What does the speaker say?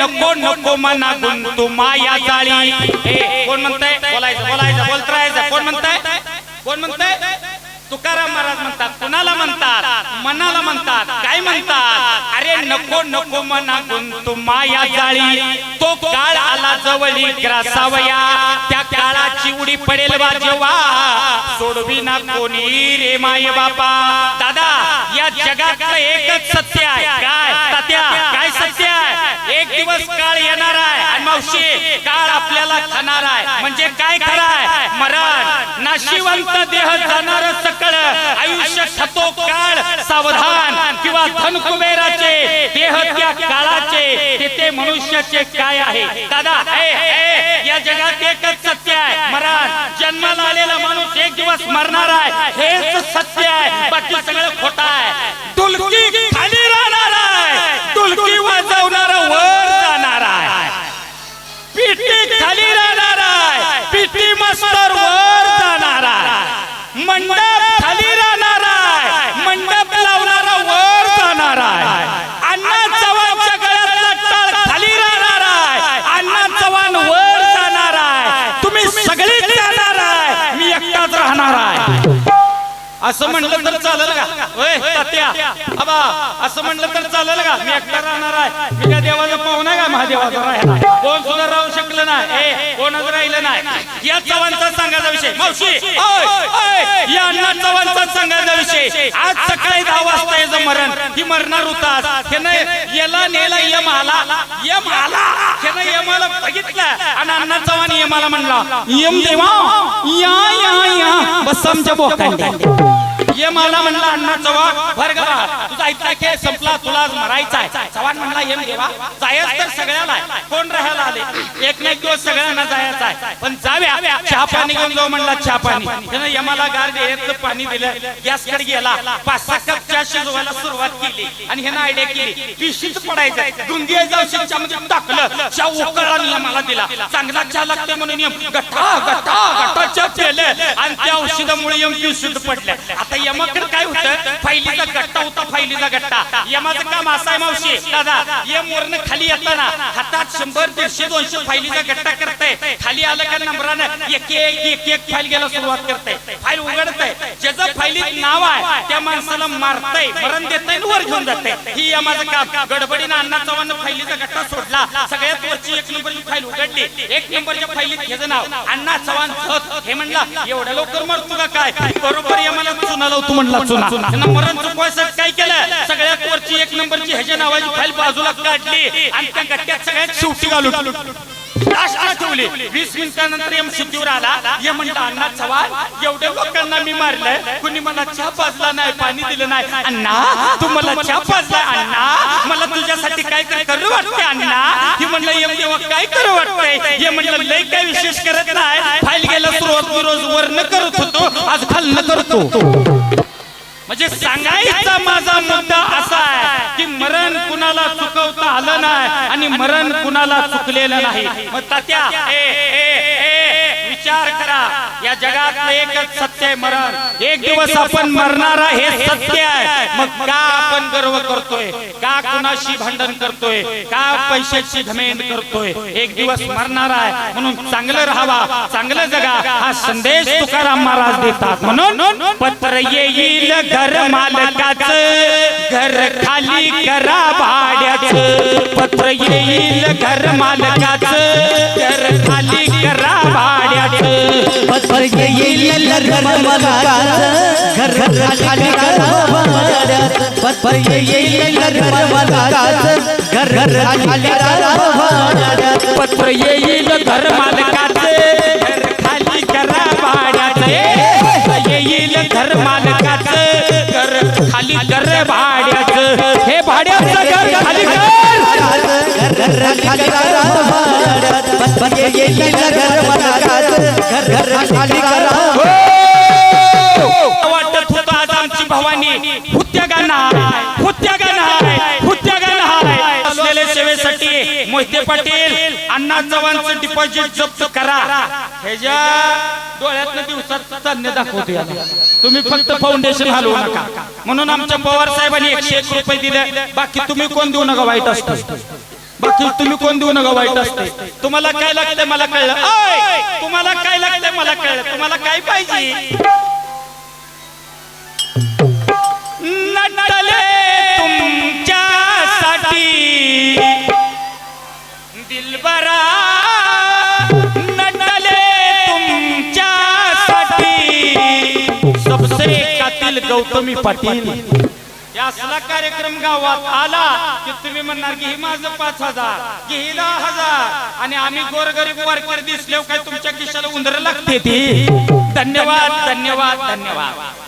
नको नको मना गुंतू माया जाळी. कोण म्हणताय? बोलायचं बोलायचं बोलत राहायचं कोण म्हणताय? कोण म्हणताय? तुकाराम महाराज म्हणतात कुणाला म्हणतात? मनाला म्हणतात काय म्हणतात? अरे नको नको मना गुंतू माया जाळी. तो काळ आला जवळी ग्रासावया. त्या काळाची उडी पडेल बा जेव्हा. सोडविना कोणी रे माय बापा. दादा या जगातलं एकच सत्य आहे. काय? सत्या काय सत्य? दिवस काळ येणार आहे आणि मावशी काळ आपल्याला खाणार आहे. म्हणजे काय खरं आहे मरण. नाशिवंत देह जाणार सकळ आयुष्य खातो काळ सावधान किंवा धन कुबेराचे देह त्या काळाचे ते मनुष्याचे काय आहे? दादा या जगात एकच सत्य आहे. मरण. जन्माला आलेला माणूस एक दिवस मरणार आहे. मास्तर वर जाणार. आहे मंडप खाली राहणार आहे. मंडप लावणारा वर जाणार आहे. अण्णा चव्हाणच्या गळ्यातला टाळ खाली राहणार आहे. अण्णा चव्हाण वर जाणार आहे. तुम्ही सगळीच जाणार आहे. मी एकटाच राहणार आहे. असं म्हणलं तर चालेल का? होय तात्या. बाबा असं म्हणलं तर चालेल का? मी एकटा राहणार आहे. मी काय देवाचा पाहुणा का? महादेवाचा राहिला कोण सुद्धा राहू शकतो राहिलं नाही? ए कोणच राहिलं नाही? या चव्हाणचा सांगायचा विषय. मावशी या अण्णा चव्हाणचा सांगायचा विषय. आज सकाळी दहा वाजता याचं मरण. ही मरणार होता त्यानं याला नेला यम आला यम आला त्यानं यमाला बघितलं. आणि अण्णा चव्हाण यमाला म्हणला यम देवा या या या. बस आमच्या बोकांडी ये मला म्हणला अण्णा चव्हाण भर गवा तुझा इतका खेळ संपला तुला मरायचा आहे. चव्हाण म्हणला येम देवा जायच तर सगळ्याला कोण राहायला आले? एक ना एक दिवस सगळ्यांना जायचं आहे. पण जाव्या चहा पाणी घेऊन जाऊ म्हणला चहा पाणी. त्यानं यमाला गार द्यायचं पाणी दिलं गॅसकडे गेला पाच सहा कप चहा शिजवायला सुरुवात केली. आणि ह्यानं आयडिया केली पिशीच पडायचं धुंदी जाऊ मध्ये टाकलं. चहा उकळला मला दिला. चांगला चहा लागते म्हणून गठा गठा गट्टा गट्टा चहा आणि त्या औषधामुळे यम पिशुद्ध पडल्या आता यमाकडे काय होतं? फायलीचा गट्टा होता फायलीचा गट्टा यमाचं काम असाय मावशी. दादा यम वरनं खाली येताना हातात शंभर दीडशे दोनशे फायलीचा गट्टा करताय. खाली आलं का नंबरानं एक एक एक एक फाईल घ्यायला सुरुवात करताय. फाईल उघडताय. ज्याचं फायलीत नाव आहे. त्या माणसाला मारताय मरण देताय वर घेऊन जाते ही यमाचं काम. गडबडीनं अण्णा चव्हाण फायलीचा गट्टा सोडला. सगळ्यात वरची एक नंबरची फाईल उघडली. एक नंबरच्या फाईलीत ह्याचं नाव अण्णा चव्हाण धत हे म्हणला एवढ्या लवकर मरतो का काय? बरोबर यमाला चुना लावतो म्हणला चुना. मरण चुकवायसाठी काय केलं सगळ्यात वरची एक नंबरची ह्याच्या नावाची फाईल बाजूला काढली. आणि त्या गट्ट्यात सगळ्यात शेवटी घालून ठेवली वीस मिनिटानंतर एम सिद्धीवर आला. ये म्हणला अण्णा चव्हाण एवढ्या लोकांना मी मारलंय. कुणी मला चहा पाजला नाही पाणी दिलं नाही. अण्णा तू मला चहा पाजला अण्णा. मला तुझ्यासाठी काय काय करू वाटते अण्णा. हे म्हणलं एम देवा काय करू वाटतंय? हे म्हणलं लय काय विशेष करत नाही. फाईल गेला रोज रोज वरनं करत होतो. आज खाल्लं करतो. म्हणजे सांगायचा माझा मुद्दा असा आहे की मरण कुणाला चुकवता आलं नाही आणि मरण कुणाला चुकलेलं नाही. मग तात्या ए, ए, विचार करा. या जगात एकच सत्य आहे मरण. एक दिवस आपण मरणार आहे हे सत्य आहे. मग का आपण गर्व करतोय? का कुणाशी भांडण करतोय? का पैशाची घमेंड करतोय? एक दिवस मरणार आहे. म्हणून चांगलं राहावा. चांगलं जगा. हा संदेश तुकाराम महाराज देतात. म्हणून पत्र येईल घर मालकाच. घर खाली करा भाड्याच. पत्र येईल घर मालकाच. घर खाली करा पत्र येईल घर मलकाचं घर खाली करा पत्र येईल घर घर खाली करा पत्र येईल घर मालकाचे. घर खाली करा भाड्याचे. येईल घर मालकाचे. घर खाली कर भाड्याचं. हे भाड्याचं घर खाली कर. घर खाली करा पत्र येईल घर मलकाचं घर खाली करा. वाटत होतं आज आमची भवानी हुत्यागाना हुत्यागाना हुत्यागाना असलेल्या सेवेसाठी मोहिते पाटील अण्णा चव्हाणचं डिपॉझिट जप्त करा. ह्याच्या डोळ्यातनं दिवसात चांदणे दाखवते याला. तुम्ही फक्त फाउंडेशन हलवू नका. म्हणून आमच्या पवार साहेबांनी एकशे एक रुपये दिले. बाकी तुम्ही कोण देऊ नका वाईट असतं? बाकी तुम्ही कोण देऊ नका वाईट असते. तुम्हाला काय लागतंय मला कळलं! तुम्हाला काय लागतंय मला कळलं. तुम्हाला काय पाहिजे? नटले तुमच्यासाठी. दिलबरा नटले तुमच्यासाठी. सबसे कातील गौतमी पाटील. या असला कार्यक्रम गावात आला की तुम्ही म्हणणार की ही माझं पाच हजार की ही दहा हजार. आणि आम्ही गोरगरीब वारकरी दिसले काय तुमच्या खिशाला उंदर लागते ती? धन्यवाद धन्यवाद धन्यवाद.